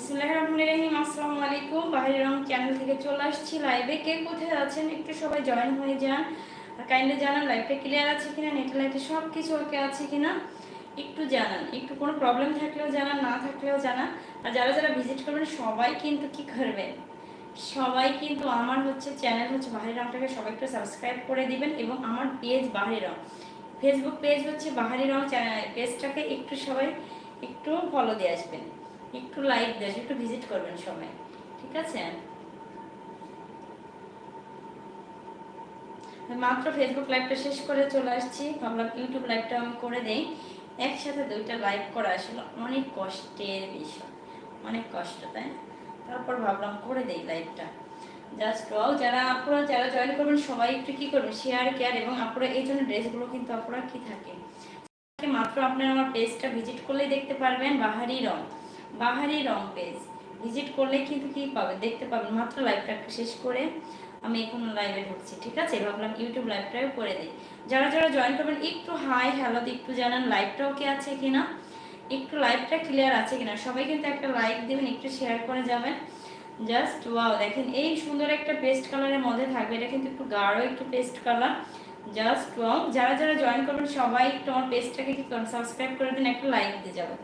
বিসমুল্লাহ রহমান রহিম। আসসালামু আলাইকুম। বাহির রং চ্যানেল থেকে চলে আসছি। লাইভে কে কোথায় আছেন? একটু সবাই জয়েন হয়ে যান। আর কাইন্ডলি জানান লাইভটা ক্লিয়ার আছে কিনা নেট লাইটে সব কিছু ওকে আছে কিনা, একটু জানান। একটু কোনো প্রবলেম থাকলেও জানান, না থাকলেও জানান। আর যারা যারা ভিজিট করবেন, সবাই কিন্তু কি করবেন? সবাই কিন্তু আমার হচ্ছে চ্যানেল হচ্ছে বাহির রংটাকে সবাই একটু সাবস্ক্রাইব করে দিবেন এবং আমার পেজ বাহির রং। ফেসবুক পেজ হচ্ছে বাহারি রং পেজটাকে একটু সবাই একটু ফলো দিয়ে আসবেন। একটু লাইক আসবেন একটু ভিজিট করবেন সবাই, ঠিক আছে? মাত্র ফেসবুক লাইভটা শেষ করে চলে আসছি, ভাবলাম ইউটিউব লাইভটা আমি করে দেই। একসাথে দুইটা লাইভ করা আসলে অনেক কষ্টের বিষয়, অনেক কষ্ট, তাই? তারপর ভাবলাম করে দেই লাইভটা জাস্ট ওয়াও যারা আপনারা যারা জয়েন করবেন, সবাই একটু কি করবেন? শেয়ার কেয়ার এবং আপনারা এই জন্য ড্রেসগুলো কিন্তু আপনারা কি থাকে? মাত্র আপনারা আমার পেজটা ভিজিট করলেই দেখতে পারবেন, বাহারি রং। বাহারি রং পেজ। ভিজিট করলে কিন্তু কি পাবেন দেখতে পাবেন মাত্র লাইভটা শেষ করে আমি এখন লাইভে ঢুকছি, ঠিক আছে? ভাবলাম ইউটিউব লাইভটাও করে দিই। যারা যারা জয়েন করবেন, একটু হাই হ্যালো একটু জানান লাইভটা ওকে আছে কিনা? একটু লাইভটা ক্লিয়ার আছে কিনা? সবাই কিন্তু একটা লাইক দেবেন, একটু শেয়ার করে যাবেন। জাস্ট ওয়াও দেখেন এই সুন্দর একটা পেস্ট কালারের মধ্যে থাকবে। এটা কিন্তু একটু গাঢ় একটু পেস্ট কালার জাস্ট ওয়াও যারা যারা জয়েন করবেন, সবাই একটু আমার পেজটাকে কি সাবস্ক্রাইব করে দিন, একটা লাইক দিয়ে যাবেন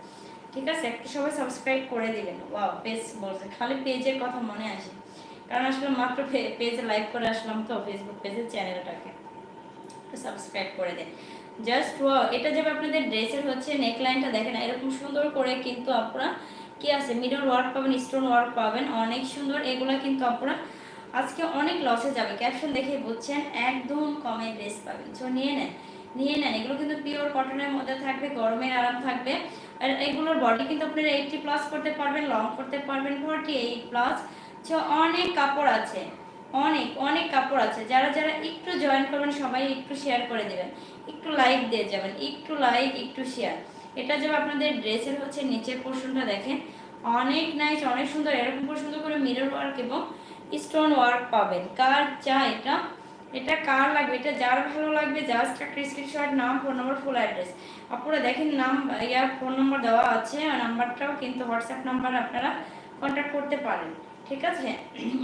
ঠিক আছে? একটু সবাই সাবস্ক্রাইব করে দিবেন। ওয়াও পেজ বলছে। খালি পেজের কথা মনে আসে। কারণ আসলে মাত্র পেজে লাইক করে আসলাম তো ফেসবুক পেজের চ্যানেলটাকে একটু সাবস্ক্রাইব করে দেন। জাস্ট ওয়াও এটা যাবে আপনাদের ড্রেসের হচ্ছে নেকলাইনটা দেখেন, এরকম সুন্দর করে কিন্তু আপনারা কি আছে? মিডল ওয়ার্ক পাবেন স্টোন ওয়ার্ক পাবেন, অনেক সুন্দর। এগুলো কিন্তু আপনারা আজকে অনেক লসে যাবে। ক্যাপশন দেখে বুঝছেন, একদম কমে ড্রেস পাবেন। সো নিয়ে নেন। নিয়ে নেন। এগুলো কিন্তু পিওর কটনের মধ্যে থাকবে, গরমের আরাম থাকবে। আর এগুলোর বডি কিন্তু আপনারা এইটটি প্লাস করতে পারবেন লং করতে পারবেন ফোরটি এইট প্লাস অনেক কাপড় আছে, অনেক অনেক কাপড় আছে। যারা যারা একটু জয়েন করবেন, সবাই একটু শেয়ার করে দেবেন। একটু লাইক দিয়ে যাবেন, একটু লাইক একটু শেয়ার এটা যাবে আপনাদের ড্রেসের হচ্ছে নিচের পোর্শনটা দেখেন, অনেক নাইস অনেক সুন্দর। এরকম করে সুন্দর করে মিরর ওয়ার্ক এবং স্টোন ওয়ার্ক পাবেন। কার চা এটা এটা কার লাগবে? এটা যার ভালো লাগবে জাস্ট একটা স্ক্রিনশট নাম ফোন নম্বর ফুল অ্যাড্রেস আপনারা দেখেন নাম ইয়ার ফোন নম্বর দেওয়া আছে নাম্বারটাও কিন্তু হোয়াটসঅ্যাপ নাম্বার আপনারা কন্ট্যাক্ট করতে পারেন। ঠিক আছে?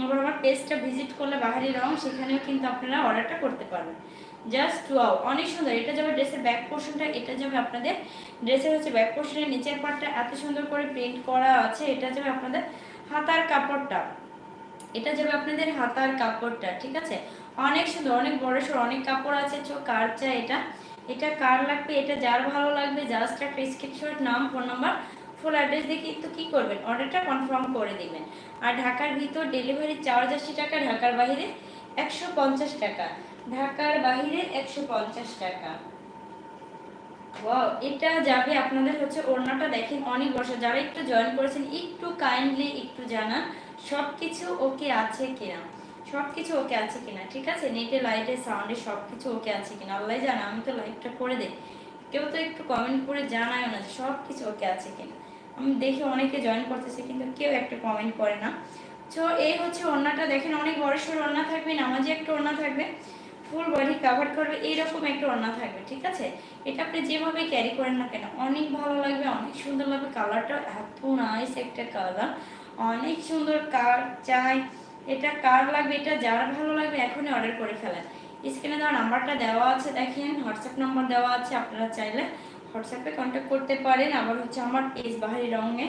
আবার আমার পেজটা ভিজিট করলে বাহারি রং, সেখানেও কিন্তু আপনারা অর্ডারটা করতে পারবেন। জাস্ট ওয়াও অনেক সুন্দর। এটা যাবে ড্রেসের ব্যাক পোর্শনটা এটা যাবে আপনাদের ড্রেসের হচ্ছে ব্যাক পোর্শনের নিচের পার্টটা এত সুন্দর করে প্রিন্ট করা আছে, এটা যাবে আপনাদের হাতার কাপড়টা। এটা যাবে আপনাদের হাতার কাপড়টা, ঠিক আছে? অনেক সুন্দর, অনেক বড় সড় অনেক কাপড় আছে, চো, কার চাই এটা? এটা কার লাগবে? এটা যার ভালো লাগবে জাস্ট একটা স্ক্রিনশট নাম ফোন নাম্বার ফুল অ্যাড্রেস দিয়ে কিন্তু কী করবেন? অর্ডারটা কনফার্ম করে দিবেন। আর ঢাকার ভিতর ডেলিভারি চার্জ আশি টাকা, ঢাকার বাইরে একশো পঞ্চাশ টাকা। ঢাকার বাইরে একশো পঞ্চাশ টাকা। এটা যাবে আপনাদের হচ্ছে ওড়নাটা দেখেন, অনেক বছর যারা একটু জয়েন করেছেন, একটু কাইন্ডলি একটু জানা সব কিছু ওকে আছে কিনা। সব কিছু ওকে আছে কিনা, ঠিক আছে? নেটে লাইটে সাউন্ডে সব কিছু ওকে আছে কিনা? আল্লাহ জানা, আমি তো লাইভটা করে দিই। কেউ তো একটু কমেন্ট করে জানায় না সব কিছু ওকে আছে কিনা। আমি দেখি অনেকে জয়েন করতেছে, কিন্তু কেউ একটা কমেন্ট করে না। তো এই হচ্ছে ওড়নাটা। দেখেন, অনেক বড় সড় ওড়না থাকবে, নামাজি একটা ওড়না থাকবে ফুল বডি কাভার করবে, এইরকম একটা ওড়না থাকবে, ঠিক আছে? এটা আপনি যেভাবে ক্যারি করেন না কেন, অনেক ভালো লাগবে, অনেক সুন্দর লাগবে। কালারটা এত নাইস একটা কালার অনেক সুন্দর কার চাই। এটা কার লাগবে, এটা যার ভালো লাগবে এখনই অর্ডার করে ফেলেন। স্ক্রিনে দেওয়া নাম্বারটা দেওয়া আছে, দেখেন হোয়াটসঅ্যাপ নাম্বার দেওয়া আছে, আপনারা চাইলে হোয়াটসঅ্যাপে কন্ট্যাক্ট করতে পারেন, আবার হচ্ছে আমার পেজ বাহারি রঙে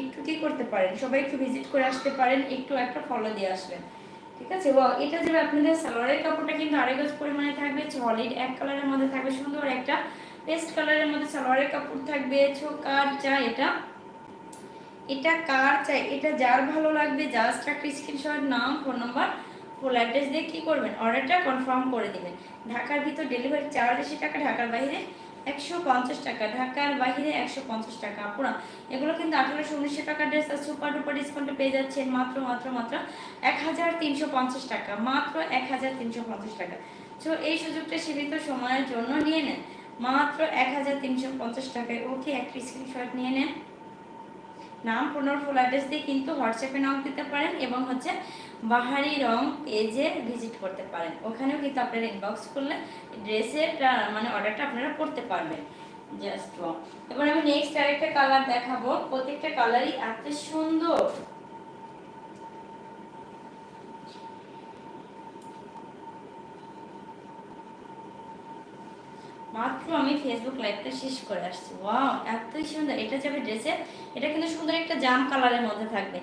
একটু কি করতে পারেন, সবাই একটু ভিজিট করে আসতে পারেন, একটু একটা ফলো দিয়ে আসবেন। ঠিক আছে? ও এটা যাবে আপনাদের সালোয়ারের কাপড়টা কিন্তু আড়াই গজ পরিমাণে থাকবে সলিড এক কালারের মধ্যে থাকবে, সুন্দর একটা পেস্ট কালারের মধ্যে সালোয়ারের কাপড় থাকবে ছোকার চা, এটা এটা কার চাই? এটা যার ভালো লাগবে জাস্ট একটা স্ক্রিনশট নাম ফোন নাম্বার ফুল অ্যাড্রেস দিয়ে কী করবেন? অর্ডারটা কনফার্ম করে দিবেন। ঢাকার ভিতর ডেলিভারি চার্জ আশি টাকা, ঢাকার বাইরে একশো পঞ্চাশ টাকা, ঢাকার বাইরে একশো পঞ্চাশ টাকা। পুরা, এগুলো কিন্তু আঠারোশো উনিশশো টাকা ড্রেস আর সুপার ডুপার ডিসকাউন্টে পেয়ে যাচ্ছেন। মাত্র মাত্র মাত্র এক হাজার তিনশো পঞ্চাশ টাকা, মাত্র এক হাজার তিনশো পঞ্চাশ টাকা। তো এই সুযোগটা সীমিত সময়ের জন্য নিয়ে নেন। মাত্র এক হাজার তিনশো পঞ্চাশ টাকায় ওকে একটা স্ক্রিনশট নিয়ে নেন। নাম পুনর ফুল অ্যাড্রেস দিয়ে কিন্তু হোয়াটসঅ্যাপে নাম দিতে পারেন এবং হচ্ছে বাহারি রং পেজে ভিজিট করতে পারেন। ওখানেও কিন্তু আপনারা ইনবক্স করলে ড্রেসের মানে অর্ডারটা আপনারা করতে পারবেন। জাস্ট এবার আমি নেক্সট আরেকটা কালার দেখাবো। প্রত্যেকটা কালারই এত সুন্দর। মাত্র আমি ফেসবুক লাইভটা শেষ করে আসছি। ওয়াও এতই সুন্দর। এটা যাবে ড্রেসে, এটা কিন্তু সুন্দর একটা জাম কালারের মধ্যে থাকবে।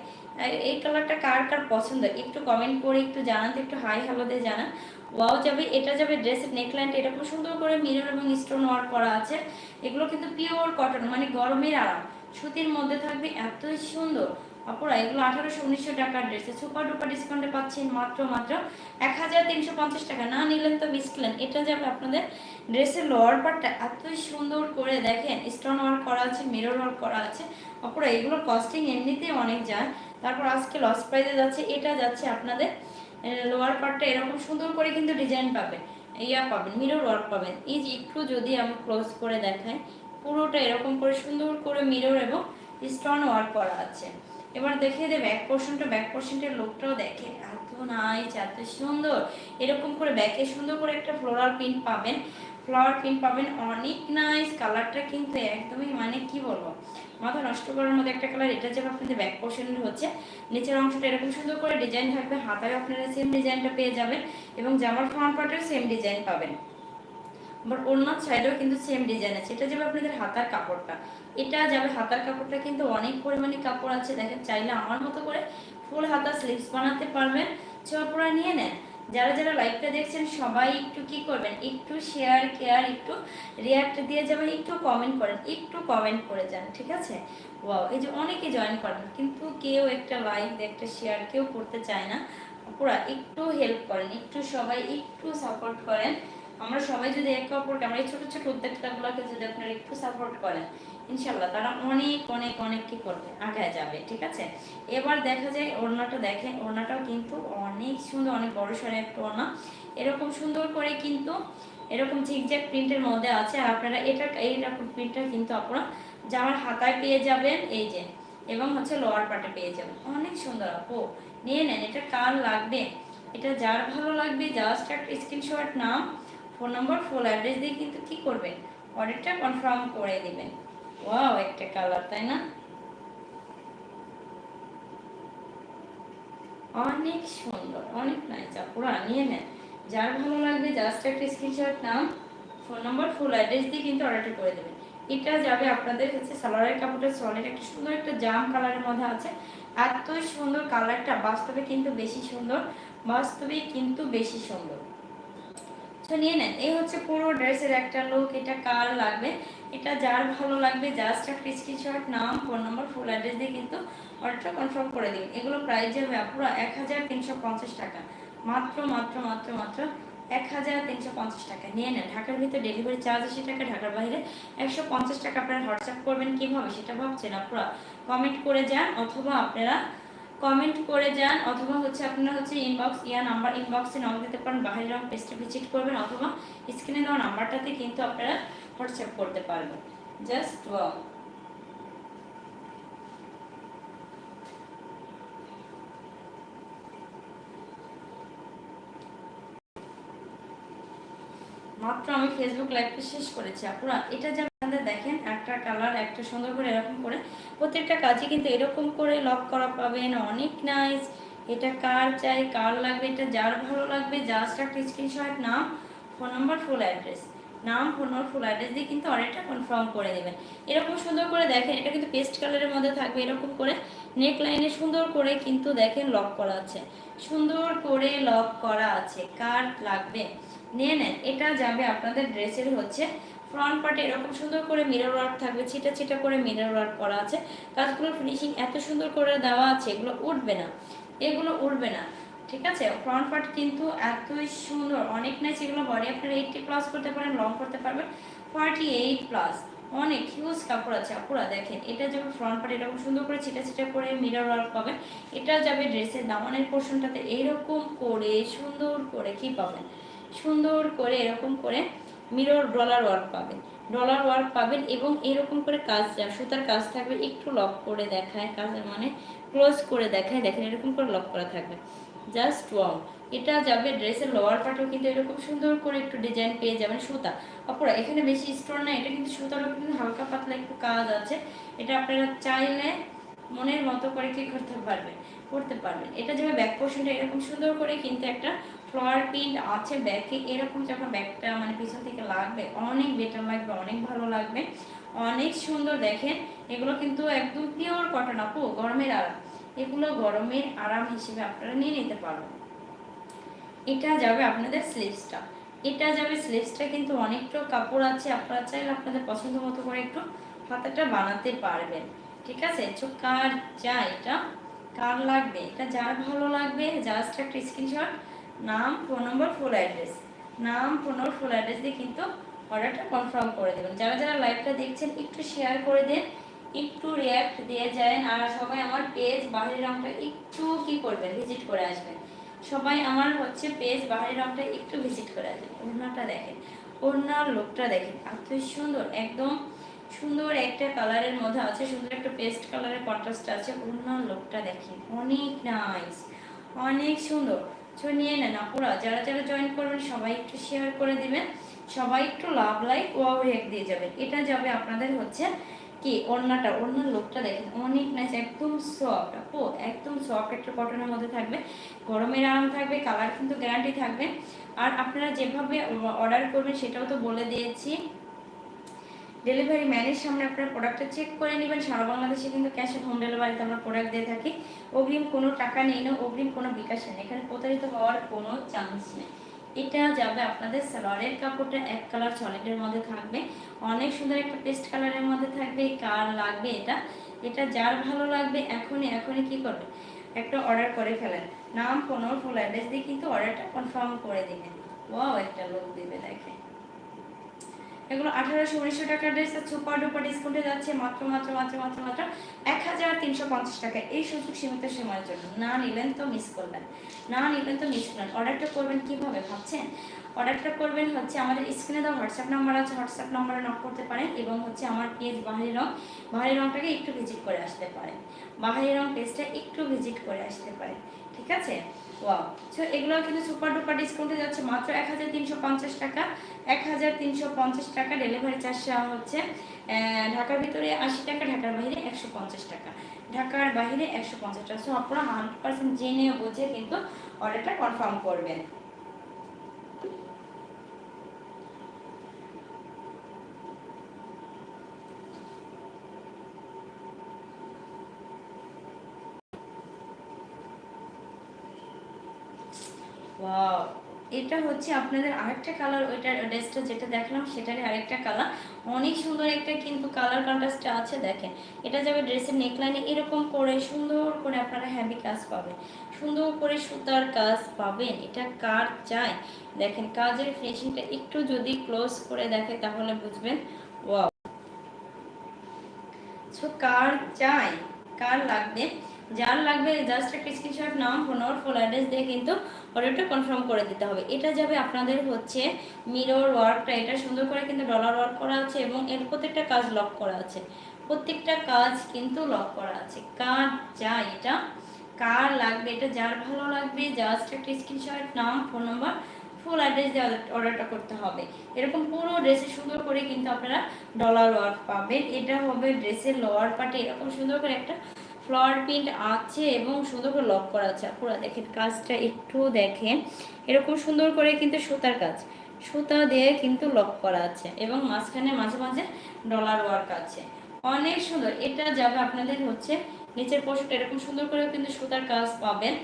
এই কালারটা কার কার পছন্দ? একটু কমেন্ট করে, একটু জানান একটু হাই হ্যালো দিয়ে জানান। ওয়াও যাবে এটা যাবে ড্রেসের নেকলাইনটা এরকম সুন্দর করে মিরর এবং স্টোন ওয়ার্ক করা আছে। এগুলো কিন্তু পিওর কটন মানে গরমের আরাম। সুতির মধ্যে থাকবে, এতই সুন্দর। অপরা এগুলো আঠারোশো, উনিশশো টাকার ড্রেসে সুপার ডুপার ডিসকাউন্টে পাচ্ছেন মাত্র মাত্র এক হাজার তিনশো পঞ্চাশ টাকা। না নিলেন তো মিস এটা যাবে আপনাদের ড্রেসের লোয়ার পার্টটা এতই সুন্দর করে দেখেন। স্টোন ওয়ার্ক করা আছে মিরর ওয়ার্ক করা আছে। অপরা এগুলোর কস্টিং এমনিতেই অনেক যায়। তারপর আজকে লস প্রাইজে যাচ্ছে, এটা যাচ্ছে আপনাদের লোয়ার পার্টটা এরকম সুন্দর করে কিন্তু ডিজাইন পাবেন। ইয়া পাবেন মিরর ওয়ার্ক পাবেন। এই যে একটু যদি আমি ক্লোজ করে দেখাই, পুরোটা এরকম করে সুন্দর করে মিরর এবং স্টোন ওয়ার্ক করা আছে। এবার দেখিয়ে দেবে ব্যাক পোর্শনটা ব্যাক পোর্শনটার লুকটাও দেখে, এত নাইস এত সুন্দর। এরকম করে ব্যাকে সুন্দর করে একটা ফ্লোরাল প্রিন্ট পাবেন। ফ্লাওয়ার প্রিন্ট পাবেন, অনেক নাইস কালারটা কিন্তু একদমই মানে কি বলব? মাথা নষ্ট করার মধ্যে একটা কালার এটা যাবে আপনাদের ব্যাক পোর্শনের হচ্ছে। নিচের অংশটা এরকম সুন্দর করে ডিজাইন থাকবে, হাতায় আপনারা সেম ডিজাইনটা পেয়ে যাবেন এবং জামার ফ্রন্ট পার্টেও সেম ডিজাইন পাবেন। আবার অন্য সাইডেও কিন্তু সেম ডিজাইন আছে। এটা যাবে আপনাদের হাতার কাপড়টা। এটা যাবে হাতার কাপড়টা কিন্তু অনেক পরিমাণে কাপড় আছে। দেখেন, চাইলে আমার মতো করে ফুল হাতা স্লিভস বানাতে পারবেন। চপড়া নিয়ে নেন। যারা যারা লাইভটা দেখছেন, সবাই একটু কি করবেন? একটু শেয়ার কেয়ার একটু রিয়াক্ট দিয়ে যাবেন, একটু কমেন্ট করেন, একটু কমেন্ট করে যান, ঠিক আছে? ওয়াও এই যে অনেকে জয়েন করেন, কিন্তু কেউ একটা লাইভ একটা শেয়ার কেউ করতে চায় না। পুরা একটু হেল্প করেন, একটু সবাই একটু সাপোর্ট করেন। আমরা সবাই যদি একে অপরকে, আমরা এই ছোট ছোট উদ্যোক্তাগুলোকে যদি আপনারা একটু সাপোর্ট করেন ইনশাল্লাহ তারা অনেক অনেক অনেক কি করবে? আগায় যাবে, ঠিক আছে? এবার দেখা যায়, ওড়নাটা দেখেন, ওড়নাটাও কিন্তু অনেক সুন্দর, অনেক বড় সড়ো একটা ওড়না। এরকম সুন্দর করে কিন্তু, এরকম ঝিকঝ্যাক প্রিন্টের মধ্যে আছে আপনারা এটা, এইরকম প্রিন্টটা কিন্তু আপনারা জামার হাতায় পেয়ে যাবেন, এই যে, এবং হচ্ছে লোয়ার পার্টে পেয়ে যাবেন। অনেক সুন্দর, আপু। নিয়ে নেন, এটা কার লাগবে? এটা যার ভালো লাগবে জাস্ট একটা স্ক্রিনশট নাম। ফোন নম্বর ফুল অ্যাড্রেস দিয়ে কিন্তু কি করবেন? অর্ডারটা কনফার্ম করে দিবেন। ওয়াও একটা কালার তাই না? অনেক সুন্দর, অনেক নাইস আপুরা, নিয়ে নেন। যার ভালো লাগবে জাস্ট একটা স্ক্রিনশট নাম ফোন নম্বর ফুল অ্যাড্রেস দিয়ে কিন্তু অর্ডারটা করে দেবেন। এটা যাবে আপনাদের হচ্ছে সালোয়ারের কাপড়ের সলিড একটা সুন্দর একটা জাম কালারের মধ্যে আছে। এত সুন্দর কালারটা বাস্তবে কিন্তু বেশি সুন্দর বাস্তবে কিন্তু বেশি সুন্দর। তো নিয়ে নেন। এই হচ্ছে পুরো ড্রেসের একটা লুক এটা কার লাগবে? এটা যার ভালো লাগবে জাস্ট একটা স্ক্রিনশট নাম ফোন নম্বর ফুল অ্যাড্রেস দিয়ে কিন্তু অর্ডারটা কনফার্ম করে দিন। এগুলো প্রাইস যাবে পুরো এক হাজার তিনশো পঞ্চাশ টাকা। মাত্র মাত্র মাত্র মাত্র এক হাজার তিনশো পঞ্চাশ টাকা নিয়ে নেন। ঢাকার ভিতরে ডেলিভারি চার্জ আশি টাকা, ঢাকার বাইরে একশো পঞ্চাশ টাকা। আপনারা হোয়াটসঅ্যাপ করবেন কীভাবে সেটা ভাবছেন আপনারা কমেন্ট করে যান, অথবা আপনারা কমেন্ট করে যান অথবা হচ্ছে আপনারা হচ্ছে ইনবক্স ইয়া নাম্বার ইনবক্সে নক দিতে পারেন, বাহির রং পেজটা ভিজিট করবেন অথবা স্ক্রিনে দেওয়া নাম্বারটাতে কিন্তু আপনারা হোয়াটসঅ্যাপ করতে পারবেন। জাস্ট ওয়াও মাত্র আমি ফেসবুক লাইভটা শেষ করেছি আপনারা এটা যে আপনাদের দেখেন একটা কালার একটা সুন্দর করে এরকম করে প্রত্যেকটা কাজে কিন্তু এরকম করে লক করা পাবেন। অনেক নাইস এটা কার চাই, কার লাগবে, এটা যার ভালো লাগবে জাস্ট একটা স্ক্রিনশট নাম ফোন নাম্বার ফুল অ্যাড্রেস নাম ফোন নম্বর ফুল অ্যাড্রেস দিয়ে কিন্তু অর্ডারটা কনফার্ম করে দেবেন। এরকম সুন্দর করে দেখেন, এটা কিন্তু পেস্ট কালারের মধ্যে থাকবে। এরকম করে নেক লাইনে সুন্দর করে কিন্তু দেখেন লক করা আছে। সুন্দর করে লক করা আছে। কার লাগবে? নিয়ে নেন, এটা যাবে আপনাদের ড্রেসের হচ্ছে ফ্রন্ট পার্টে এরকম সুন্দর করে মিরর ওয়ার্ক থাকবে, ছিটা ছিটা করে মিরর ওয়ার্ক করা আছে। কাজগুলোর ফিনিশিং এত সুন্দর করে দেওয়া আছে, এগুলো উঠবে না। এগুলো উঠবে না, ঠিক আছে? ফ্রন্ট পার্ট কিন্তু এতই সুন্দর, অনেক নাইস এগুলো বডি আপনারা এইটটি প্লাস করতে পারেন লং করতে পারবেন। ফর্টি এইট প্লাস অনেক হিউজ কাপড় আছে, আপুরা দেখেন, এটা যাবে ফ্রন্ট পার্ট এরকম সুন্দর করে ছিটা ছিটা করে মিরর ওয়ার্ক পাবেন, এটা যাবে ড্রেসের দামানের পোর্শনটাতে এইরকম করে সুন্দর করে কি পাবেন? সুন্দর করে এরকম করে মিরর, ডলার ওয়ার্ক পাবেন। ডলার ওয়ার্ক পাবেন এবং এরকম করে কাজ সুতার কাজ থাকবে, একটু লক করে দেখায়, কাজ মানে ক্লোজ করে দেখায়, দেখেন এরকম করে লক করা থাকবে। জাস্ট ওয়াও, এটা যাবে ড্রেসের লোয়ার পার্টেও কিন্তু এরকম সুন্দর করে একটু ডিজাইন পেয়ে যাবেন সুতা। অপরা, এখানে বেশি স্টোন না, এটা কিন্তু সুতার উপর কিন্তু হালকা পাতলা একটু কাজ আছে। এটা আপনারা চাইলে মনের মতো করে কি করতে পারবেন করতে পারবেন এটা যেমন ব্যাক পোর্শনটা এরকম সুন্দর করে কিন্তু একটা ফ্লাওয়ার প্রিন্ট আছে ব্যাকে এরকম যখন ব্যাগটা মানে পিছন থেকে লাগবে, অনেক বেটার লাগবে, অনেক ভালো লাগবে, অনেক সুন্দর দেখেন। এগুলো কিন্তু একদম পিওর কটন আপু, গরমের আরাম। এগুলো গরমের আরাম হিসেবে আপনারা নিয়ে নিতে পারবেন। এটা যাবে আপনাদের স্লিভসটা এটা যাবে স্লিভসটা কিন্তু অনেকটা কাপড় আছে, আপনারা চাইলে আপনাদের পছন্দ মতো করে একটু হাতাটা বানাতে পারবেন। ঠিক আছে? তো কার চাই এটা? কার লাগবে? এটা যার ভালো লাগবে জাস্ট একটা স্ক্রিনশট নাম ফোন নম্বর ফুল অ্যাড্রেস নাম ফোন নম্বর ফুল অ্যাড্রেস দিয়ে কিন্তু অর্ডারটা কনফার্ম করে দেবেন। যারা যারা লাইভটা দেখছেন, একটু শেয়ার করে দেন, একটু রিয়াক্ট দিয়ে যায় আর সবাই আমার পেজ বাহিরের রংটা একটু কি করবেন? ভিজিট করে আসবেন। সবাই আমার হচ্ছে পেজ বাহিরের রংটা একটু ভিজিট করে আসবেন। ওড়নাটা দেখেন, ওড়নার লোকটা দেখেন, এত সুন্দর, একদম সুন্দর একটা কালারের মধ্যে আছে, সুন্দর একটা পেস্ট কালারের কন্ট্রাস্ট আছে ওড়নার লোকটা দেখেন অনেক নাইস অনেক সুন্দর। তো নিয়ে নেন আপুরা, যারা যারা জয়েন করবেন, সবাই একটু শেয়ার করে দিবেন। সবাই একটু লাভ লাইক ওয়াও রেক দিয়ে যাবেন। এটা যাবে আপনাদের হচ্ছে কি ওড়নাটা ওড়নার লোকটা দেখেন। অনেক নাইস একদম সফট আপু, একদম সফট একটা কটনের মধ্যে থাকবে। গরমের আরাম থাকবে কালার কিন্তু গ্যারান্টি থাকবে। আর আপনারা যেভাবে অর্ডার করবেন, সেটাও তো বলে দিয়েছি। ডেলিভারি ম্যানের সামনে আপনার প্রোডাক্টটা চেক করে নেবেন। সারা বাংলাদেশে কিন্তু ক্যাশ অন হোম ডেলিভারিতে আমরা প্রোডাক্ট দিয়ে থাকি। অগ্রিম কোনো টাকা নেই না, অগ্রিম কোনো বিকাশ নেই। এখানে প্রতারিত হওয়ার কোনো চান্স নেই। এটা যাবে আপনাদের সালোয়ারের কাপড়টা এক কালার সলিডের মধ্যে থাকবে। অনেক সুন্দর একটা পেস্ট কালারের মধ্যে থাকবে। কার লাগবে এটা? এটা যার ভালো লাগবে, এখনই এখনই কি করবে? একটা অর্ডার করে ফেলেন। নাম কোনো ফুল অ্যাড্রেস দিয়ে কিন্তু অর্ডারটা কনফার্ম করে দিবেন। ওয়াও একটা লোক দেবে দেখে এগুলো আঠারোশো, উনিশশো টাকার ড্রেস আর সুপার ডুপার ডিসকাউন্টে যাচ্ছে মাত্র মাত্র মাত্র মাত্র মাত্র এক হাজার তিনশো পঞ্চাশ টাকা এই সুযোগ সীমিত সময়ের জন্য। না নিলেন তো মিস করবেন। না নিলেন তো মিস করবেন। অর্ডারটা করবেন কীভাবে ভাবছেন? অর্ডারটা করবেন হচ্ছে আমাদের স্ক্রিনে দেওয়া হোয়াটসঅ্যাপ নাম্বার আছে। হোয়াটসঅ্যাপ নাম্বারে নক করতে পারেন এবং হচ্ছে আমার পেজ বাহারি রং বাহারি রংটাকে একটু ভিজিট করে আসতে পারেন। বাহারি রং পেজটা একটু ভিজিট করে আসতে পারেন। ঠিক আছে? ওয়াও সো এগুলো কিন্তু সুপার ডুপার ডিসকাউন্টে যাচ্ছে মাত্র এক হাজার তিনশো পঞ্চাশ টাকা। এক হাজার তিনশো পঞ্চাশ টাকা ডেলিভারি চার্জ হচ্ছে। ঢাকার ভিতরে আশি টাকা, ঢাকার বাইরে একশো পঞ্চাশ টাকা। ঢাকার বাইরে একশো পঞ্চাশ টাকা। সো আপনারা হান্ড্রেড পার্সেন্ট জেনে বুঝে কিন্তু অর্ডারটা কনফার্ম করবেন। এটা হচ্ছে আপনাদের আরেকটা কালার ওইটার ড্রেসটা যেটা দেখলাম, সেটারই আরেকটা কালার অনেক সুন্দর একটা কিন্তু কালার কন্ট্রাস্টটা আছে, দেখেন। এটা যাবে ড্রেসের নেকলাইনে এরকম করে, সুন্দর করে আপনারা হ্যাভি কাজ পাবেন। সুন্দর করে সুতার কাজ পাবেন। এটা কার চাই? দেখেন, কাজের ফিনিশিংটা একটু যদি ক্লোজ করে দেখে, তাহলে বুঝবেন। ওয়াও সো কার চাই? কার লাগবে? যার লাগবে জাস্ট একটা স্ক্রিনশট নাম ফোন নম্বর ফুল অ্যাড্রেস দিয়ে কিন্তু অর্ডারটা কনফার্ম করে দিতে হবে। এটা যাবে আপনাদের হচ্ছে মিরর ওয়ার্কটা এটা সুন্দর করে কিন্তু ডলার ওয়ার্ক করা আছে এবং এর প্রত্যেকটা কাজ লক করা আছে। প্রত্যেকটা কাজ কিন্তু লক করা আছে। কার চাই এটা, কার লাগবে এটা, যার ভালো লাগবে জাস্ট একটা স্ক্রিনশট নাম ফোন নম্বর ফুল অ্যাড্রেস দিয়ে অর্ডারটা করতে হবে। এরকম পুরো ড্রেসে সুন্দর করে কিন্তু আপনারা ডলার ওয়ার্ক পাবেন। এটা হবে ড্রেসের লোয়ার পার্টে এরকম সুন্দর করে একটা ফ্লাওয়ার প্রিন্ট আছে এবং সুন্দর করে লক করা আছে। পুরো দেখেন, কাজটা একটু দেখেন। এরকম সুন্দর করে কিন্তু সুতার কাজ। সুতা দিয়ে কিন্তু লক করা আছে এবং মাঝখানে মাঝে মাঝে ডলার ওয়ার্ক আছে। অনেক সুন্দর। এটা যাবে আপনাদের হচ্ছে নিচের পোশাকটা। এরকম সুন্দর করে কিন্তু সুতার কাজ পাবেন।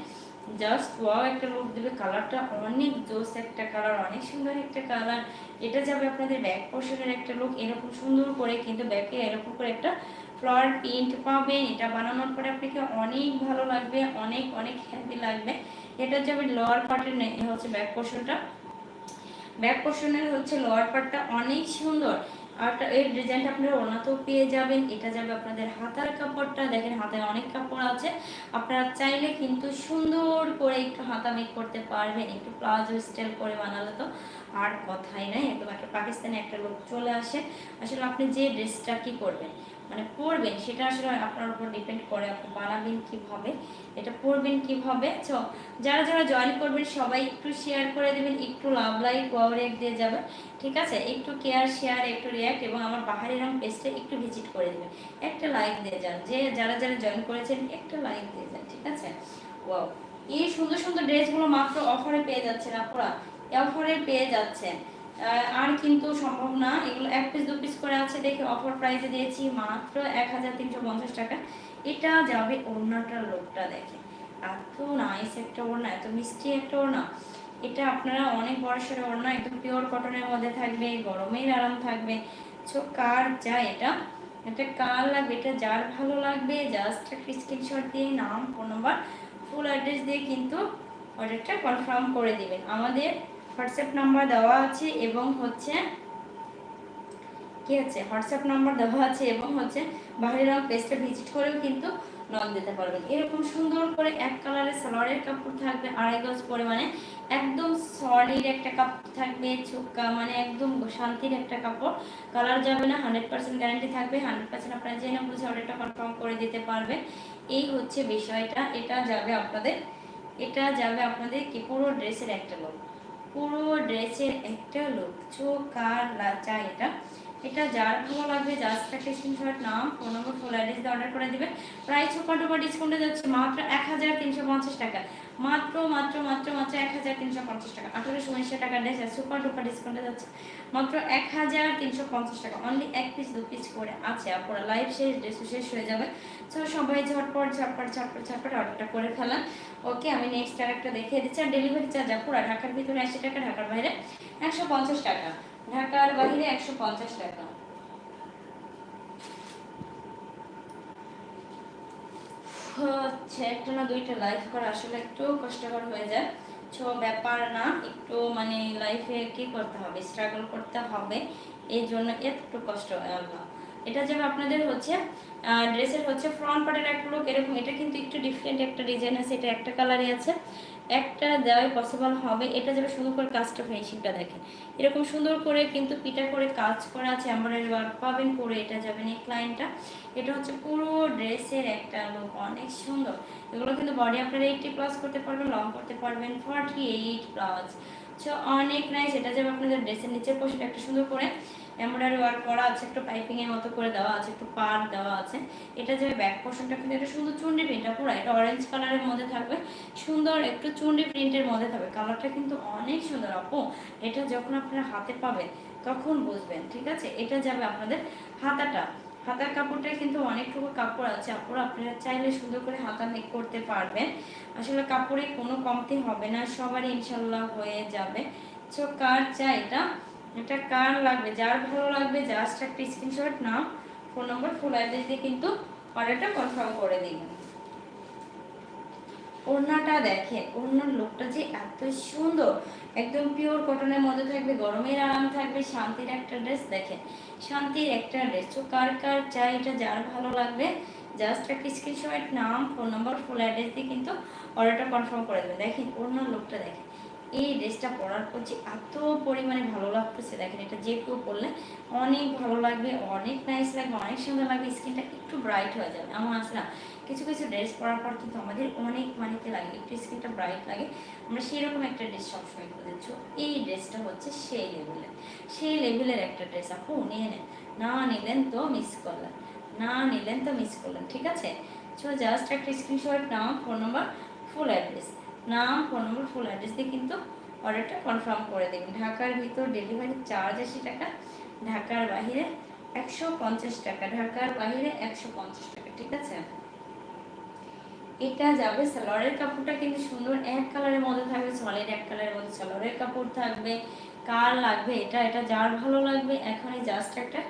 জাস্ট ওয়াও একটা লুক দেবে। কালারটা অনেক জোস একটা কালার অনেক সুন্দর একটা কালার এটা যাবে আপনাদের ব্যাক পোর্শনের একটা লুক এরকম সুন্দর করে কিন্তু ব্যাকে এরকম করে একটা ফ্লাওয়ার প্রিন্ট পাবেন, এটা বানানোর পরে আপনাকে অনেক ভালো লাগবে, অনেক অনেক হ্যাপি লাগবে। এটা যাবে লোয়ার পার্টের হচ্ছে ব্যাক পোর্শনটা ব্যাক পোর্শনের হচ্ছে লোয়ার পার্টটা অনেক সুন্দর। আর এই ডিজাইনটা আপনারা ওনাতেও পেয়ে যাবেন। এটা যাবে আপনাদের হাতার কাপড়টা। দেখেন হাতায় অনেক কাপড় আছে। আপনারা চাইলে কিন্তু সুন্দর করে একটু হাতা মেক করতে পারবেন। একটু প্লাজো স্টাইল করে বানালে তো আর কথাই নাই। একদম একটা পাকিস্তানি একটা লোক চলে আসে। আসলে আপনি যে ড্রেসটা কি করবেন? মানে পরবেন সেটা আসলে আপনার উপর ডিপেন্ড করে আপনি বানাবেন কীভাবে, এটা পরবেন কীভাবে। তো যারা যারা জয়েন করবেন, সবাই একটু শেয়ার করে দেবেন, একটু লাভ লাইক রেক দিয়ে যাবে। ঠিক আছে? একটু কেয়ার শেয়ার একটু রিয়াক্ট এবং আমার বাহারি রং পেজটা একটু ভিজিট করে দেবেন। একটা লাইক দিয়ে যান, যে যারা যারা জয়েন করেছেন, একটা লাইক দিয়ে যান, ঠিক আছে? ওয়াও এই সুন্দর সুন্দর ড্রেসগুলো মাত্র অফারে পেয়ে যাচ্ছেন আপনারা। অফারে পেয়ে যাচ্ছেন। আর কিন্তু সম্ভব না। এগুলো এক পিস দু পিস করে আছে দেখে অফার প্রাইসে দিয়েছি মাত্র এক হাজার তিনশো পঞ্চাশ টাকা। এটা যাবে ওড়নাটার লোকটা দেখে। এত নাইস একটা ওড়না, এত মিষ্টি একটা ওড়না। এটা আপনারা অনেক বয়সের ওড়না, একদম পিওর কটনের মধ্যে থাকবে, গরমের আরাম থাকবে। সো কার যা এটা এটা কার লাগবে, এটা যার ভালো লাগবে জাস্ট একটা স্ক্রিনশট দিয়ে নাম ফোন নাম্বার ফুল অ্যাড্রেস দিয়ে কিন্তু অর্ডারটা কনফার্ম করে দিবেন। আমাদের হোয়াটসঅ্যাপ নাম্বার দেওয়া আছে এবং হচ্ছে, কি আছে? হোয়াটসঅ্যাপ নাম্বার দেওয়া আছে এবং হচ্ছে বাহিরের রং পেজটা ভিজিট করেও কিন্তু নক দিতে পারবেন। এরকম সুন্দর করে এক কালারের সালোয়ারের কাপড় থাকবে, আড়াই গজ পরিমাণে। একদম সলিড একটা কাপড় থাকবে, চুক্কা মানে একদম শান্তির একটা কাপড়। কালার যাবে না হান্ড্রেড পার্সেন্ট গ্যারান্টি থাকবে হান্ড্রেড পার্সেন্ট আপনারা জেনে বুঝে অর্ডারটা কনফার্ম করে দিতে পারবেন। এই হচ্ছে বিষয়টা, এটা যাবে আপনাদের, এটা যাবে আপনাদের কি, পুরো ড্রেসের একটা লোক পুরো ড্রেসের একটা লোক চোখ কার চা এটা। এটা যার ভালো লাগবে জাস্ট একটা স্ক্রিনশট নাম ফোন নম্বর ফুল অ্যাড্রেস দিয়ে অর্ডার করে দিবেন। প্রায় ছোপাট উপর ডিসকাউন্টে যাচ্ছে মাত্র এক হাজার তিনশো পঞ্চাশ টাকা। মাত্র মাত্র মাত্র মাত্র এক হাজার তিনশো পঞ্চাশ টাকা। আঠারোশো উনিশশো টাকা ড্রেস সুপার ডুপার ডিসকাউন্টে যাচ্ছে। মাত্র এক হাজার তিনশো পঞ্চাশ টাকা। অনলি এক পিস দু পিস করে আছে। আপনারা লাইভ শেষ ড্রেস শেষ হয়ে যাবে। তো সবাই ঝটপট ঝটপট ঝটপট ঝটপট অর্ডারটা করে ফেলান। ওকে আমি নেক্সট আর একটা দেখিয়ে দিচ্ছি। আর ডেলিভারি চার্জ পুরো ঢাকার ভিতরে আশি টাকা, ঢাকার বাইরে একশো পঞ্চাশ টাকা। ঢাকার বাইরে একশো পঞ্চাশ টাকা। হচ্ছে একটা না দুইটা লাইফ করা আসলে একটু কষ্টকর হয়ে যায়। ছো, ব্যাপার না, একটু মানে লাইফে কি করতে হবে? স্ট্রাগল করতে হবে। এই জন্য একটু কষ্ট আল্লাহ। এটা যাবে আপনাদের হচ্ছে ড্রেসের হচ্ছে ফ্রন্ট পার্টের একটা লুক এরকম, এটা কিন্তু একটু ডিফারেন্ট একটা ডিজাইন আছে, এটা একটা কালারই আছে। একটা দেওয়াই পসিবল হবে, এটা যাবে সুন্দর করে কাজটা ফিনিশিংটা দেখেন এরকম সুন্দর করে কিন্তু পিটা করে কাজ করা আছে এমব্রয়ডারি ওয়ার্ক পাবেন, পরে এটা যাবেন এই ক্লায়েন্টটা এটা হচ্ছে পুরো ড্রেসের একটা লুক অনেক সুন্দর। এগুলো কিন্তু বডি আপনারা এইটটি প্লাস করতে পারবেন লং করতে পারবেন ফর্টি এইট প্লাস সো অনেক নাইস এটা যাবে আপনাদের ড্রেসের নিচের পোশাকটা একটা সুন্দর করে এমব্রয়ডারি ওয়ার্ক করা আছে, একটু পাইপিং এর মতো করে দেওয়া আছে, একটু পার দেওয়া আছে। এটা যে ব্যাক পোর্শনটা কিন্তু এটা সুন্দর চুন্ডি প্রিন্টটা পুরো, এটা অরেঞ্জ কালারের মধ্যে থাকবে। সুন্দর একটু চুন্ডি প্রিন্টের মধ্যে থাকবে। কালারটা কিন্তু অনেক সুন্দর, আপু। এটা যখন আপনারা হাতে পাবেন, তখন বুঝবেন, ঠিক আছে? এটা যাবে আপনাদের হাতাটা। হাতার কাপড়টা কিন্তু অনেকটুকু কাপড় আছে, আপুরা। আপনারা চাইলে সুন্দর করে হাতা মেক করতে পারবেন। আসলে কাপড়ে কোনো কমতি হবে না, সবারই ইনশাল্লাহ হয়ে যাবে। সো কার চাই এটা? এটা কার লাগবে? যার ভালো লাগবে জাস্ট একটা স্ক্রিনশট নাও ফোন নম্বর ফুল অ্যাড্রেস দিয়ে কিন্তু অর্ডারটা কনফার্ম করে দিবেন ওড়নাটা দেখে ওড়নার লুকটা যে এত সুন্দর। একদম পিওর কটনের মধ্যে থাকবে, গরমের আরাম থাকবে, শান্তির একটা ড্রেস দেখেন। শান্তির একটা ড্রেস তো কার কার চাই এটা, যার ভালো লাগবে জাস্ট একটা স্ক্রিনশট নাম ফোন নম্বর ফুল অ্যাড্রেস দিয়ে কিন্তু অর্ডারটা কনফার্ম করে দেবেন দেখেন, ওড়নার লোকটা দেখেন। এই ড্রেসটা পরার পর যে এত পরিমাণে ভালো লাগতেছে, দেখেন এটা যে কেউ পরলে অনেক ভালো লাগবে, অনেক নাইস লাগবে, অনেক সুন্দর লাগবে, স্কিনটা একটু ব্রাইট হয়ে যাবে। আমার আছে না। কিছু কিছু ড্রেস পরার পর কিন্তু আমাদের অনেক মানিতে লাগে, একটু স্কিনটা ব্রাইট লাগে। আমরা সেরকম একটা ড্রেস সবসময় খুঁজেছ এই ড্রেসটা হচ্ছে সেই লেভেলের সেই লেভেলের একটা ড্রেস আপু, নিয়ে নেন। না নিলেন তো মিস করলেন। না নিলেন তো মিস করলেন, ঠিক আছে? সো জাস্ট একটা স্ক্রিনশট নাও ফোন নম্বর ফুল অ্যাড্রেস নাম ফোন নম্বর ফুল অ্যাড্রেস দিয়ে কিন্তু অর্ডারটা কনফার্ম করে দেবেন। ঢাকার ভিতর ডেলিভারি চার্জ আশি টাকা, ঢাকার বাইরে একশো পঞ্চাশ টাকা, ঢাকার বাইরে একশো পঞ্চাশ টাকা, ঠিক আছে? এটা যাবে সালোয়ারের কাপড়টা কিন্তু সুন্দর, এক কালারের মধ্যে থাকবে সলিড এক কালারের মধ্যে সালোয়ারের কাপড় থাকবে। কার লাগবে? এটা এটা যার ভালো লাগবে, এখনই জাস্ট একটা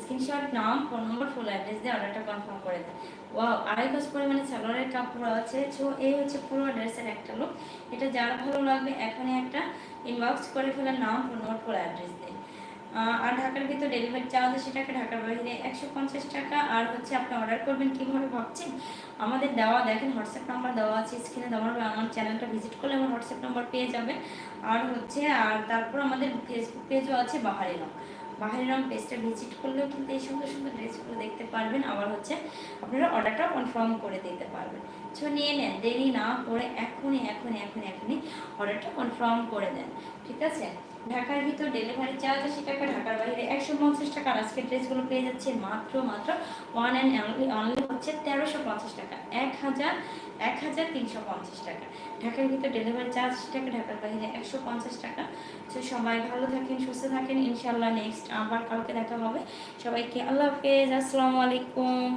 স্ক্রিনশট নাম ফোন নম্বর ফুল অ্যাড্রেস দিয়ে অর্ডারটা কনফার্ম করে দেন ওয়াও আড়াই গজ পরিমাণে সালোয়ারের কাপড় আছে। সো এই হচ্ছে পুরো ড্রেসের একটা লুক এটা যার ভালো লাগবে, এখনই একটা ইনবক্স করে ফেলার নাম ফোন নম্বর ফুল অ্যাড্রেস দিয়ে। আর ঢাকার ভিতর ডেলিভারি চার্জ আশি টাকা ঢাকার বাইরে একশো পঞ্চাশ টাকা। আর হচ্ছে আপনি অর্ডার করবেন কীভাবে ভাবছেন? আমাদের দেওয়া, দেখেন হোয়াটসঅ্যাপ নাম্বার দেওয়া আছে স্ক্রিনে দেওয়ার আমার চ্যানেলটা ভিজিট করলে আমার হোয়াটসঅ্যাপ নাম্বার পেয়ে যাবে। আর হচ্ছে, আর তারপর আমাদের ফেসবুক পেজও আছে বাহারি রং বাহিরম পেজটা ভিজিট করলেও কিন্তু এই সুন্দর সুন্দর ড্রেসগুলো দেখতে পারবেন। আবার হচ্ছে আপনারা অর্ডারটা কনফার্ম করে দিতে পারবেন। সো নিয়ে নেন, দেরি না করে এখনই এখনই এখনই এখনই অর্ডারটা কনফার্ম করে দেন। ঠিক আছে? ঢাকার ভিতর ডেলিভারি চার্জ আশি টাকা ঢাকার বাইরে একশো পঞ্চাশ টাকা। আজকের ড্রেসগুলো পেয়ে যাচ্ছে মাত্র মাত্র ওয়ান অ্যান্ড অনলি হচ্ছে তেরোশো পঞ্চাশ টাকা। এক হাজার এক হাজার তিনশো পঞ্চাশ টাকা। ঢাকার ভিতর ডেলিভারি চার্জ টাকা ঢাকার বাইরে একশো পঞ্চাশ টাকা। তো সবাই ভালো থাকেন, সুস্থ থাকেন। ইনশাল্লাহ নেক্সট আবার কালকে দেখা হবে। সবাইকে আল্লাহ হাফেজ। আসসালামু আলাইকুম।